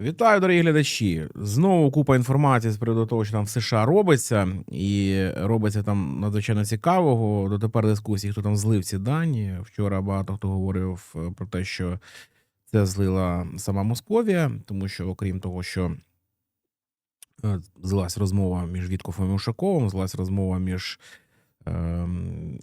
Вітаю, дорогі глядачі. Знову купа інформації з приводу того, що там в США робиться, і робиться там надзвичайно цікавого. Дотепер дискусії, хто там злив ці дані. Вчора багато хто говорив е, про те, що це злила сама Московія, тому що, окрім того, що е, злилась розмова між Віткофом і Ушаковим, злилась розмова між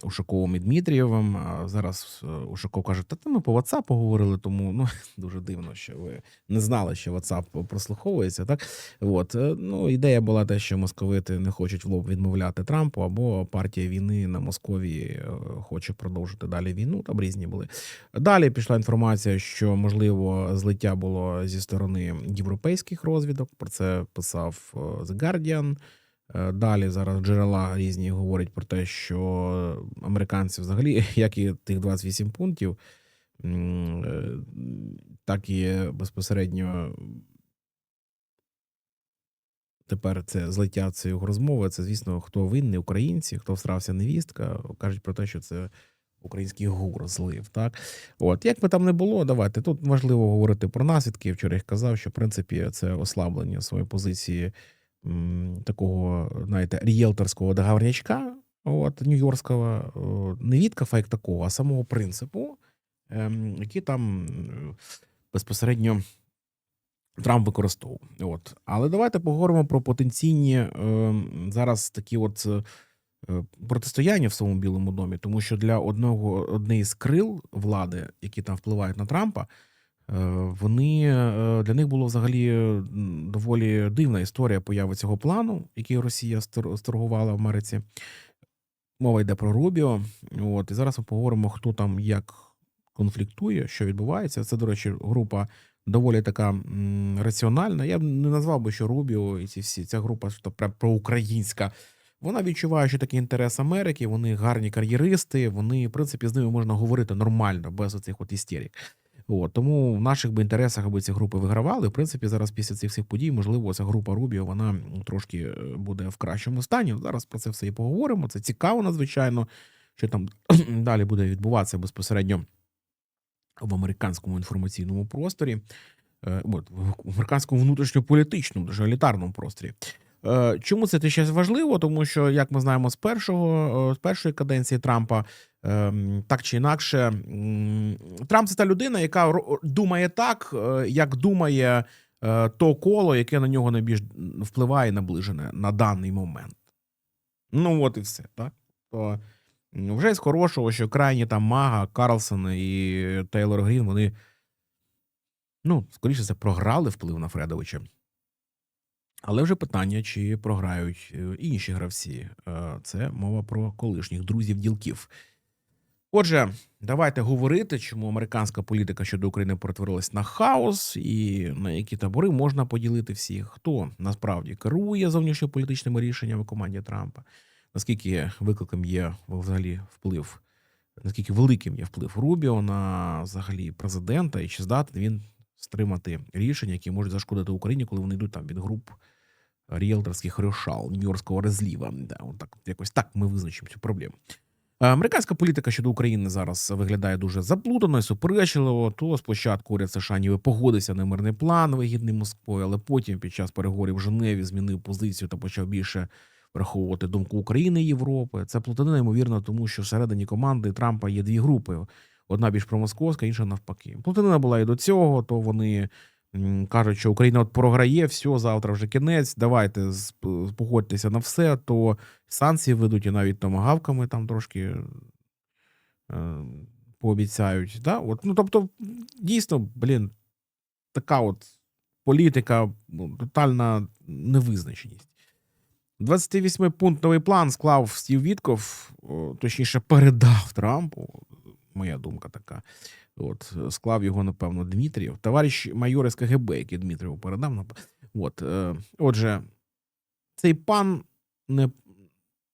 Ушаковим і Дмитрієвим. А зараз е, Ушаков каже: Та ми по WhatsApp поговорили, тому ну дуже дивно, що ви не знали, що WhatsApp прослуховується. Так от е, ну ідея була те, що московити не хочуть в лоб відмовляти Трампу, або партія війни на Московії е, хоче продовжити далі війну. Там різні були. Далі пішла інформація, що можливо злиття було зі сторони європейських розвідок. Про це писав The Guardian. Е, Далі зараз джерела різні говорять про те, що американці взагалі, як і тих 28 пунктів, е, так і безпосередньо тепер це злиття цієї розмови. Це, звісно, хто винний, українці, хто всрався невістка, кажуть про те, що це український гур злив. Так, от як би там не було, давайте тут важливо говорити про наслідки. Вчора їх казав, що в принципі це ослаблення своєї позиції такого, знаєте, рієлторського договорнячка, от Нью-Йоркського, не Віткафа як такого, а самого принципу, ем, який там е, безпосередньо Трамп використовував. От. Але давайте поговоримо про потенційні ем, зараз такі от. е, е, Протистояння в самому Білому домі, тому що для одного однієї з крил влади, які там впливають на Трампа, Е, Вони е, для них було взагалі доволі дивна історія появи цього плану, який Росія сторгувала в Америці. Мова йде про Рубіо. От і зараз ми поговоримо, хто там як конфліктує, що відбувається. Це, до речі, група доволі така раціональна. Я б не назвав би, що Рубіо і ці всі ця група що проукраїнська. Вона відчуває, що такий інтерес Америки. Вони гарні кар'єристи. Вони, в принципі, з ними можна говорити нормально, без оцих от істерик. От, тому в наших би інтересах, аби ці групи вигравали. В принципі, зараз після цих всіх подій, можливо, ця група Рубіо вона трошки е, буде в кращому стані. Зараз про це все і поговоримо. Це цікаво, надзвичайно, що там далі буде відбуватися безпосередньо в американському інформаційному просторі, е, в американському внутрішньополітичному, дуже елітарному просторі. Е, Чому це ще важливо? Тому що, як ми знаємо, з першого е, з першої каденції Трампа, ем, так чи інакше, Трамп це та людина, яка думає так, е, як думає то коло, яке на нього найбільш впливає наближене на даний момент. Ну, от і все, так? То вже з хорошого, що крайні там Мага, Карлсон і Тейлор Грін, вони, ну, скоріше це програли вплив на Фредовича. Але вже питання, чи програють е, інші гравці. Е, Це мова про колишніх друзів ділків. Отже, давайте говорити, чому американська політика щодо України перетворилась на хаос, і на які табори можна поділити всіх, хто насправді керує зовнішньополітичними рішеннями команді Трампа, наскільки викликом є взагалі вплив, наскільки великим є вплив Рубіо на взагалі президента, і чи здатний він стримати рішення, які можуть зашкодити Україні, коли вони йдуть там від груп ріелторських рішал, Нью-Йоркського розліва. Да, от так, якось так ми визначимо цю проблему. Е, Американська політика щодо України зараз виглядає дуже заплутано і суперечливо. То спочатку уряд США ніби погодився на мирний план, вигідний Москвою, але потім під час переговорів в Женеві змінив позицію та почав більше враховувати думку України і Європи. Це плутанина, ймовірно, тому що всередині команди Трампа є дві групи: одна більш промосковська, інша навпаки. Плутанина була і до цього, то вони кажуть, що Україна от програє, все, завтра вже кінець. Давайте погодьтеся на все, то санкції ведуть і навіть томагавками там трошки е, пообіцяють. Да? От, ну, тобто, дійсно, блін, така от політика, ну, тотальна невизначеність. 28-пунктовий план склав Стів Вітков, точніше, передав Трампу. Моя думка така. От, склав його, напевно, Дмитрієв. Товариш майор з КГБ, який Дмитрієву передав. От, е, отже, цей пан не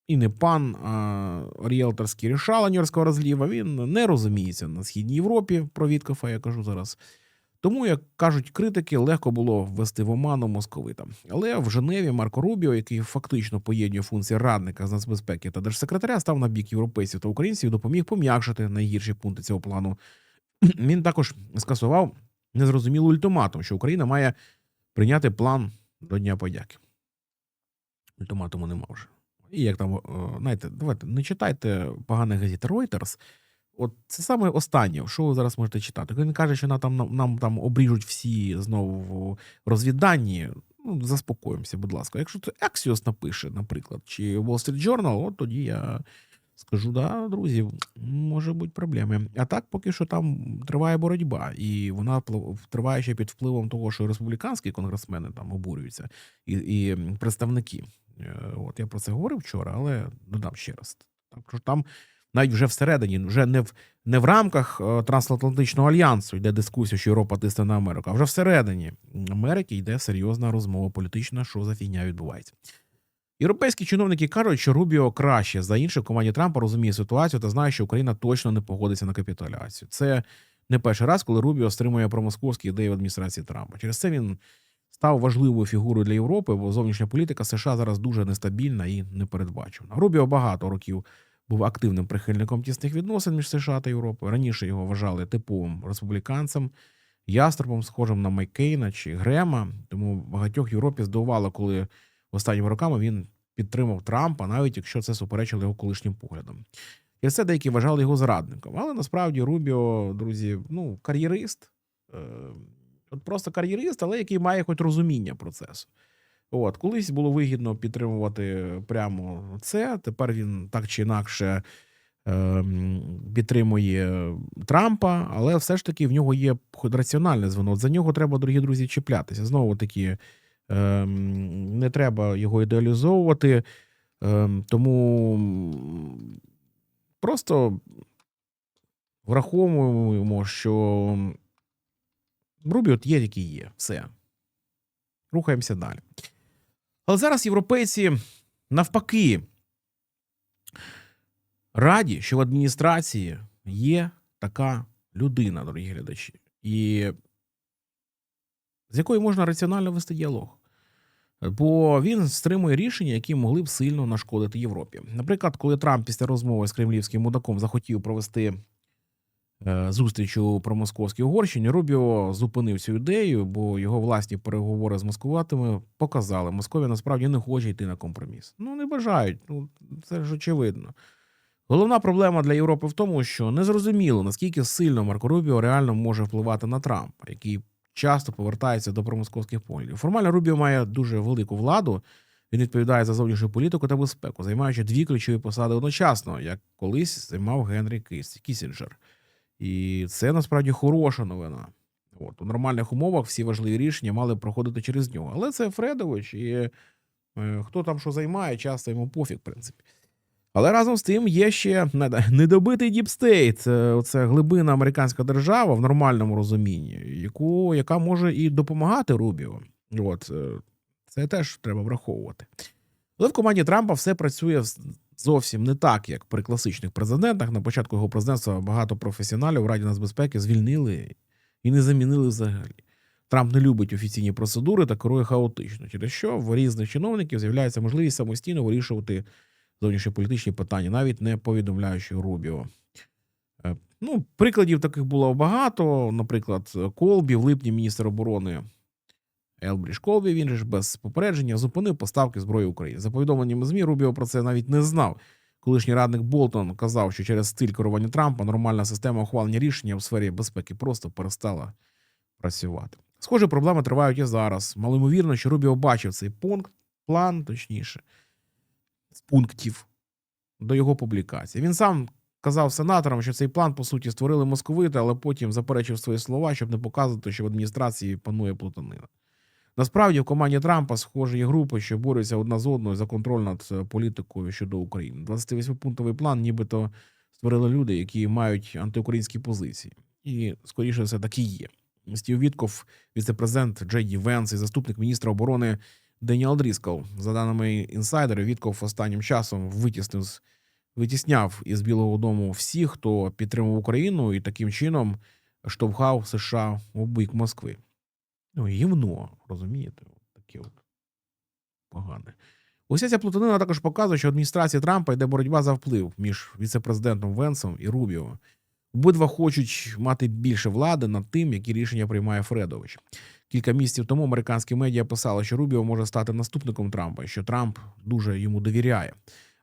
і не пан, а ріелторський рішала Нью-Йоркського розліва. Він не розуміється на східній Європі про Віткофа, я кажу зараз. Тому, як кажуть критики, легко було ввести в оману московитам. Але в Женеві Марко Рубіо, який фактично поєднує функції радника з нацбезпеки та держсекретаря, став на бік європейців та українців і допоміг пом'якшити найгірші пункти цього плану. Він також скасував незрозумілий ультиматум, що Україна має прийняти план до Дня подяки. Ультиматуму нема вже. І як там, знаєте, давайте не читайте поганих газет Reuters. От це саме останнє, що ви зараз можете читати. Він каже, що нам там, нам, там обріжуть всі знову розвіддані, ну, заспокоїмося, будь ласка. Якщо це Axios напише, наприклад, чи Wall Street Journal, от тоді я скажу, да, друзі, може бути проблеми. А так, поки що там триває боротьба, і вона триває ще під впливом того, що республіканські конгресмени там обурюються, і, і представники. Е, От я про це говорив вчора, але додам ще раз. Так що там навіть вже всередині, вже не в не в рамках е, трансатлантичного альянсу йде дискусія, що Європа тисне на Америку, а вже всередині Америки йде серйозна розмова політична, що за фігня відбувається. Європейські чиновники кажуть, що Рубіо краще за інших команді Трампа розуміє ситуацію та знає, що Україна точно не погодиться на капітуляцію. Це не перший раз, коли Рубіо стримує промосковські ідеї в адміністрації Трампа. Через це він став важливою фігурою для Європи, бо зовнішня політика США зараз дуже нестабільна і непередбачена. Рубіо багато років був активним прихильником тісних відносин між США та Європою. Раніше його вважали типовим республіканцем, яструбом, схожим на Майкейна чи Грема. Тому багатьох Європі здивувало, коли останніми роками він підтримав Трампа, навіть якщо це суперечило його колишнім поглядам. І це деякі вважали його зрадником. Але насправді Рубіо, друзі, ну, кар'єрист. Е, От просто кар'єрист, але який має хоч розуміння процесу. От, колись було вигідно підтримувати прямо це. Тепер він так чи інакше е, підтримує Трампа, але все ж таки в нього є раціональне звено. За нього треба, дорогі друзі, чіплятися. Знову таки, е, не треба його ідеалізовувати. Е, тому просто враховуємо, що Рубі от є, який є. Все. Рухаємося далі. Але зараз європейці навпаки раді, що в адміністрації є така людина, дорогі глядачі, і з якою можна раціонально вести діалог. Бо він стримує рішення, які могли б сильно нашкодити Європі. Наприклад, коли Трамп після розмови з кремлівським мудаком захотів провести зустріч у промосковській Угорщині, Рубіо зупинив цю ідею, бо його власні переговори з москватами показали, Московія насправді не хоче йти на компроміс. Ну не бажають. Ну це ж очевидно. Головна проблема для Європи в тому, що незрозуміло, наскільки сильно Марко Рубіо реально може впливати на Трампа, який часто повертається до промосковських поглядів. Формально Рубіо має дуже велику владу. Він відповідає за зовнішню політику та безпеку, займаючи дві ключові посади одночасно, як колись займав Генрі Кіс- Кісінджер. І це насправді хороша новина. От у нормальних умовах всі важливі рішення мали проходити через нього. Але це Фредович, і е, хто там що займає, часто йому пофіг, в принципі. Але разом з тим є ще недобитий діпстейт. Це глибина американська держава в нормальному розумінні, яку, яка може і допомагати Рубіо. От е, це теж треба враховувати. Але в команді Трампа все працює зовсім не так, як при класичних президентах. На початку його президентства багато професіоналів в Раді нацбезпеки звільнили і не замінили взагалі. Трамп не любить офіційні процедури та керує хаотично, через що в різних чиновників з'являється можливість самостійно вирішувати зовнішньополітичні питання, навіть не повідомляючи Рубіо. Е, Ну, прикладів таких було багато. Наприклад, Колбі в липні міністр оборони Елбріж Колбі, він ж без попередження зупинив поставки зброї України. За повідомленнями ЗМІ, Рубіо про це навіть не знав. Колишній радник Болтон казав, що через стиль керування Трампа нормальна система ухвалення рішення в сфері безпеки просто перестала працювати. Схожі проблеми тривають і зараз. Малоймовірно, що Рубіо бачив цей пункт, план, точніше, з пунктів до його публікації. Він сам казав сенаторам, що цей план, по суті, створили московити, але потім заперечив свої слова, щоб не показувати, що в адміністрації панує плутанина. Насправді, в команді Трампа схожі є групи, що борються одна з одною за контроль над е, політикою щодо України. 28-пунктовий план, нібито створили люди, які мають антиукраїнські позиції. І, скоріше, все так і є. Стів Вітков, віце-президент Джей Ді Венс і заступник міністра оборони Деніел Дріскал. За даними інсайдерів, Вітков останнім часом витіснив витісняв із Білого Дому всіх, хто підтримував Україну, і таким чином штовхав США у бік Москви. Ну, гівно, розумієте? Таке от погане. Уся ця плутанина також показує, що адміністрація Трампа йде боротьба за вплив між віце-президентом Венсом і Рубіо. Обидва хочуть мати більше влади над тим, які рішення приймає Фредович. Кілька місяців тому американські медіа писали, що Рубіо може стати наступником Трампа, і що Трамп дуже йому довіряє.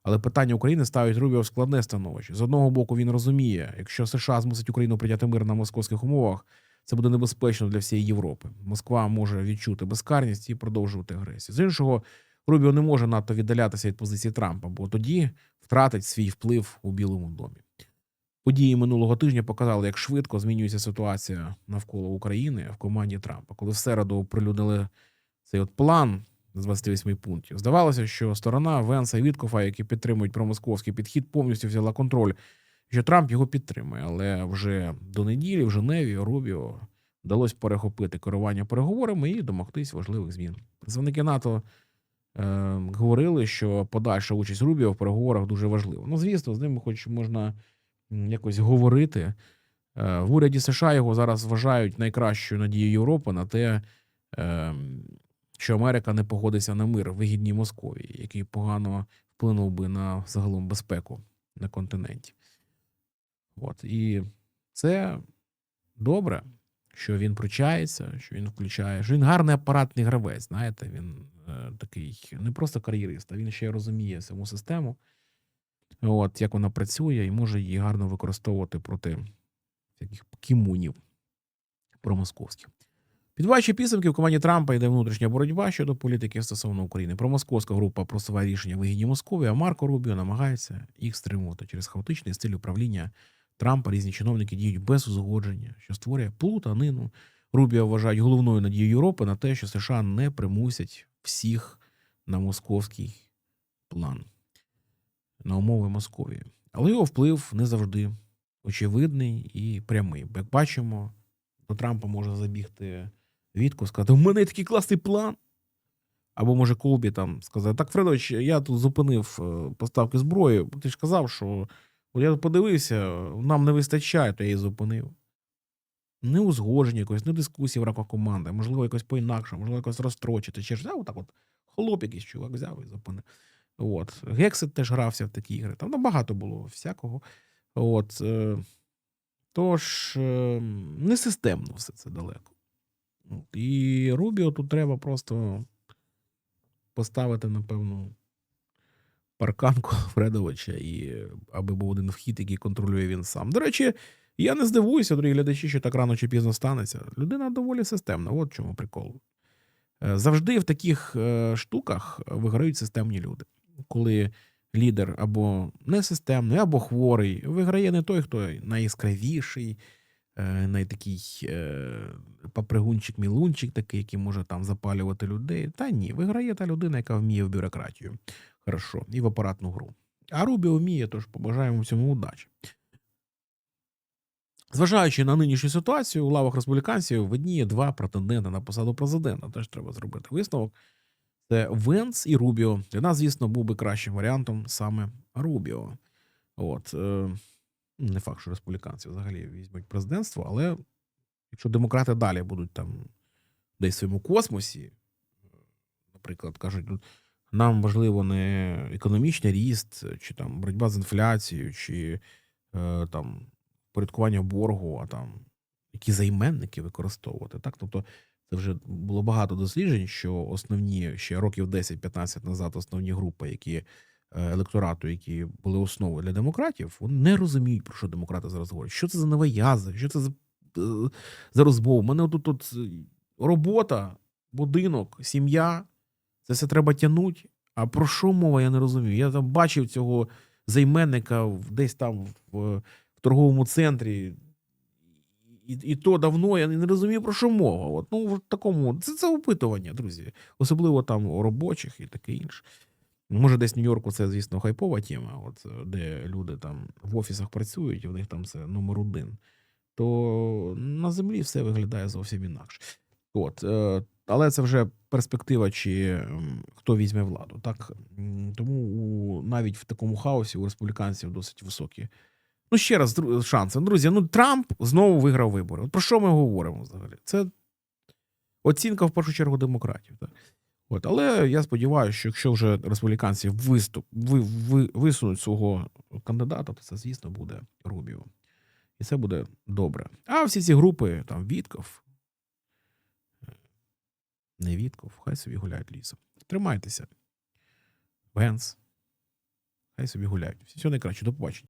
Але питання України ставить Рубіо в складне становище. З одного боку, він розуміє, якщо США змусить Україну прийняти мир на московських умовах, це буде небезпечно для всієї Європи. Москва може відчути безкарність і продовжувати агресію. З іншого, Рубіо не може надто віддалятися від позиції Трампа, бо тоді втратить свій вплив у Білому домі. Події минулого тижня показали, як швидко змінюється ситуація навколо України в команді Трампа. Коли в середу оприлюднили цей от план з 28 пунктів, здавалося, що сторона Венса і Віткофа, які підтримують промосковський підхід, повністю взяла контроль, що Трамп його підтримує. Але вже до неділі в Женеві Рубіо вдалося перехопити керування переговорами і домогтись важливих змін. Представники НАТО е, говорили, що подальша участь Рубіо в переговорах дуже важлива. Ну, звісно, з ними хоч можна якось говорити. Е, В уряді США його зараз вважають найкращою надією Європи на те, е, що Америка не погодиться на мир вигідній Московії, який погано вплинув би на загалом безпеку на континенті. От. І це добре, що він пручається, що він включає, що він гарний апаратний гравець. Знаєте, він е, такий не просто кар'єрист, а він ще розуміє саму систему, от, як вона працює, і може її гарно використовувати проти всяких кімунів промосковських. Підвищі підсумки в команді Трампа йде внутрішня боротьба щодо політики стосовно України. Промосковська група просуває рішення вигідні Москові, а Марко Рубіо намагається їх стримувати через хаотичний стиль управління Трампа. Різні чиновники діють без узгодження, що створює плутанину. Рубіо вважають головною надією Європи на те, що США не примусять всіх на московський план, на умови Московії. Але його вплив не завжди очевидний і прямий. Як бачимо, до Трампа може забігти Вітко, сказати: у мене є такий класний план. Або може Колбі там сказати: Так, Фредович, я тут зупинив е, поставки зброї. Ти ж казав, що я подивився, нам не вистачає, то я її зупинив. Не узгодження якось, не дискусії в рамках команди, можливо, якось по-інакше, можливо, якось розстрочити. Чи ж а, отак от хлоп якийсь чувак взяв і зупинив. От. Гексит теж грався в такі ігри. Там набагато було всякого. От. е, Тож, е, не системно все це далеко. І Рубіо тут треба просто поставити, напевно, парканку Фредовича, і аби був один вхід, який контролює він сам. До речі, я не здивуюся, дорогі глядачі, що так рано чи пізно станеться. Людина доволі системна, от чому прикол. Е, Завжди в таких е, штуках виграють системні люди. Коли лідер або несистемний, або хворий, виграє не той, хто найяскравіший, е, найтакий е, папригунчик-мілунчик, такий, який може там запалювати людей. Та ні, виграє та людина, яка вміє в бюрократію. Хорошо, і в апаратну гру. А Рубі вміє, тож побажаємо всьому удачі. Зважаючи на нинішню ситуацію, у лавах республіканців видніє два претенденти на посаду президента. Теж треба зробити висновок. Це Венс і Рубіо. Для нас, звісно, був би кращим варіантом саме Рубіо. От е, не факт, що республіканці взагалі візьмуть президентство, але якщо демократи далі будуть там десь в своєму космосі, наприклад, кажуть, нам важливо не економічний ріст, чи там боротьба з інфляцією, чи е, там порядкування боргу, а там які займенники використовувати. Так, тобто це вже було багато досліджень, що основні ще років 10-15 назад основні групи, які е, електорату, які були основою для демократів, вони не розуміють, про що демократи зараз говорять. Що це за новоязи, що це за, е, за розмова? У мене тут, тут е, робота, будинок, сім'я. Це все треба тягнути. А про що мова, я не розумію. Я там бачив цього займенника десь там в, в торговому центрі. І, і то давно я не розумію, про що мова. От, ну, в такому, це, це опитування, друзі. Особливо там у робочих і таке інше. Може, десь в Нью-Йорку це, звісно, хайпова тема, от, де люди там в офісах працюють, і в них там це номер один. То на землі все виглядає зовсім інакше. От, е, але це вже перспектива, чи хто візьме владу. Так? Тому у, навіть в такому хаосі у республіканців досить високі. Ну, ще раз, шанси. Друзі, ну Трамп знову виграв вибори. От про що ми говоримо взагалі? Це оцінка в першу чергу демократів. Так? От, але я сподіваюся, що якщо вже республіканці виступ, ви, ви, висунуть свого кандидата, то це, звісно, буде Рубіо. І це буде добре. А всі ці групи, там Вітков, не Вітков, хай собі гуляють лісом. Тримайтеся. Венс. Хай собі гуляють. Всього найкраще, до побачення.